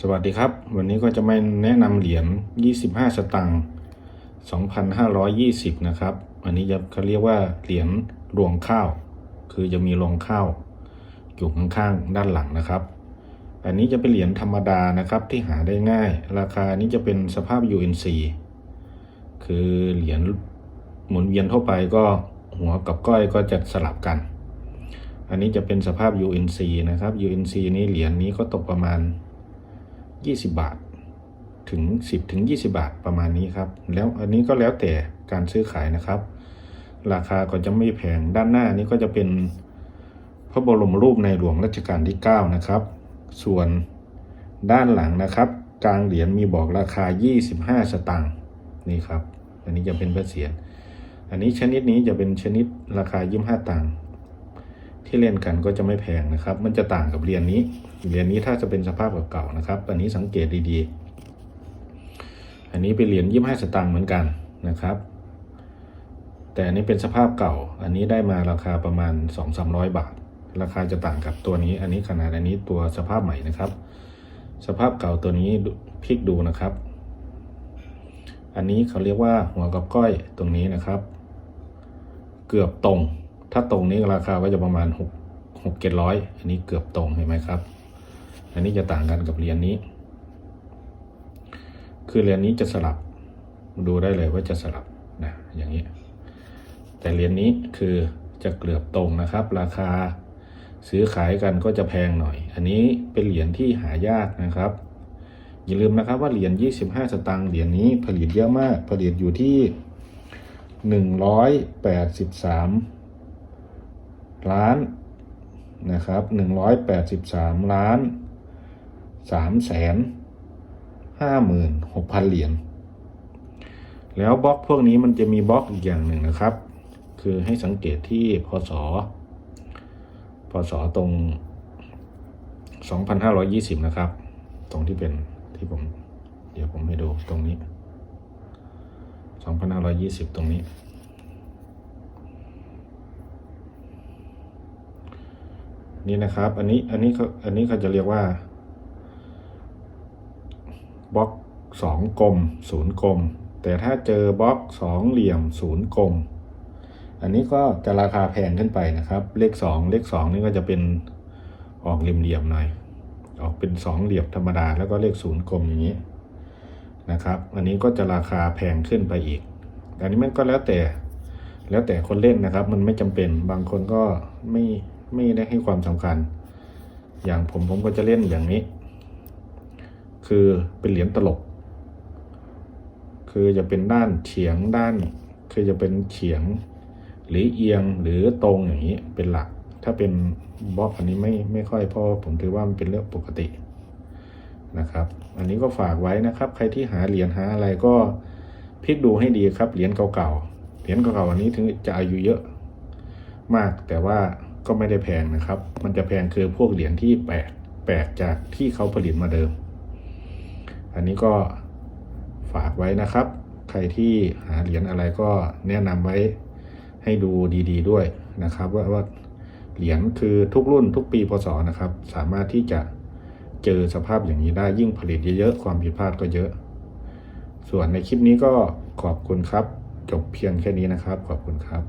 สวัสดีครับ วันนี้ก็จะมาแนะนำเหรียญ 25 สตางค์ 2,520 นะครับ อันนี้จะเขาเรียกว่าเหรียญรวงข้าว คือจะมีรวงข้าวอยู่ข้างๆด้านหลังนะครับ อันนี้จะเป็นเหรียญธรรมดานะครับที่หาได้ง่าย ราคานี้จะเป็นสภาพ UNC คือเหรียญหมุนเวียนทั่วไปก็หัวกับก้อยก็จะสลับกัน อันนี้จะเป็นสภาพ UNC นะครับ UNC นี้เหรียญนี้ก็ตกประมาณ 20 บาท ถึง 10ถึง20 บาทประมาณนี้ครับ แล้วอันนี้ก็แล้วแต่การซื้อขายนะครับ ราคาก็จะไม่แพง ด้านหน้านี้ก็จะเป็นพระบรมรูปในหลวงรัชกาลที่ 9 นะครับ ส่วนด้านหลังนะครับ กลางเหรียญมีบอกราคา 25 สตางค์นี่ครับ อันนี้จะเป็นพระเศียรอันนี้ชนิดนี้จะเป็นชนิดราคา 25 ตังค์ ที่เล่นกันก็จะไม่แพงนะครับ มันจะต่างกับเหรียญนี้เหรียญนี้ถ้าจะเป็นสภาพเก่าๆนะครับ อันนี้สังเกตดีๆ อันนี้เป็นเหรียญยี่ห้าสตางค์เหมือนกันนะครับ แต่อันนี้เป็นสภาพเก่า อันนี้ได้มาราคาประมาณ 2-300 บาท ราคาจะต่างกับตัวนี้ อันนี้ขนาดอันนี้ตัวสภาพใหม่นะครับ สภาพเก่าตัวนี้พลิกดูนะครับ อันนี้เขาเรียกว่าหัวกับก้อยตรงนี้นะครับ เกือบตรง ถ้าตรงนี้ราคาก็จะประมาณ6 6เจ็ดร้อยอันนี้เกือบตรงเห็นไหมครับ อันนี้จะต่างกันกับเหรียญนี้ คือเหรียญนี้จะสลับดูได้เลยว่าจะสลับนะอย่างนี้ แต่เหรียญนี้คือจะเกือบตรงนะครับ ราคาซื้อขายกันก็จะแพงหน่อย อันนี้เป็นเหรียญที่หายากนะครับ อย่าลืมนะครับว่าเหรียญ 25 สตางค์เหรียญนี้ผลิตเยอะมาก ผลิตอยู่ที่ 183 ล้านนะครับหนึ่งร้อยแปดสิบสามล้านสามแสนห้าหมื่นหกพันเหรียญแล้วบล็อกพวกนี้มันจะมีบล็อกอีกอย่างหนึ่งนะครับ คือให้สังเกตที่พศพศตรง 2520 นะครับ ตรงที่เป็นที่ผม เดี๋ยวผมให้ดูตรงนี้ 2520 ตรงนี้ นี่นะครับ อันนี้อันนี้เขาอันนี้เขาจะเรียกว่าบล็อกสองกลมศูนย์กลม แต่ถ้าเจอบล็อกสองเหลี่ยมศูนย์กลม อันนี้ก็จะราคาแพงขึ้นไปนะครับ เลขสองเลขสองนี่ก็จะเป็นออกเหลี่ยมๆหน่อย ออกเป็นสองเหลี่ยมธรรมดาแล้วก็เลขศูนย์กลมอย่างนี้นะครับ อันนี้ก็จะราคาแพงขึ้นไปอีกอันนี้มันก็แล้วแต่แล้วแต่คนเล่นนะครับ มันไม่จำเป็นบางคนก็ไม่ ไม่ได้ให้ความสำคัญ อย่างผมผมก็จะเล่นอย่างนี้ คือเป็นเหรียญตลก คือจะเป็นด้านเฉียงด้าน คือจะเป็นเฉียงหรือเอียงหรือตรงอย่างนี้เป็นหลัก ถ้าเป็นบล็อกอันนี้ไม่ไม่ค่อยเพราะผมถือว่ามันเป็นเรื่องปกตินะครับ อันนี้ก็ฝากไว้นะครับ ใครที่หาเหรียญหาอะไรก็พลิกดูให้ดีครับเหรียญเก่าๆเหรียญเก่าๆอันนี้ถึงจะอายุเยอะมากแต่ว่า ก็ไม่ได้แพงนะครับ มันจะแพงคือพวกเหรียญที่แปลกแปลกจากที่เขาผลิตมาเดิม อันนี้ก็ฝากไว้นะครับ ใครที่หาเหรียญอะไรก็แนะนำไว้ให้ดูดีๆด้วยนะครับ ว่าว่าเหรียญคือทุกรุ่นทุกปีพศนะครับ สามารถที่จะเจอสภาพอย่างนี้ได้ยิ่งผลิตเยอะๆความผิดพลาดก็เยอะ ส่วนในคลิปนี้ก็ขอบคุณครับ จบเพียงแค่นี้นะครับ ขอบคุณครับ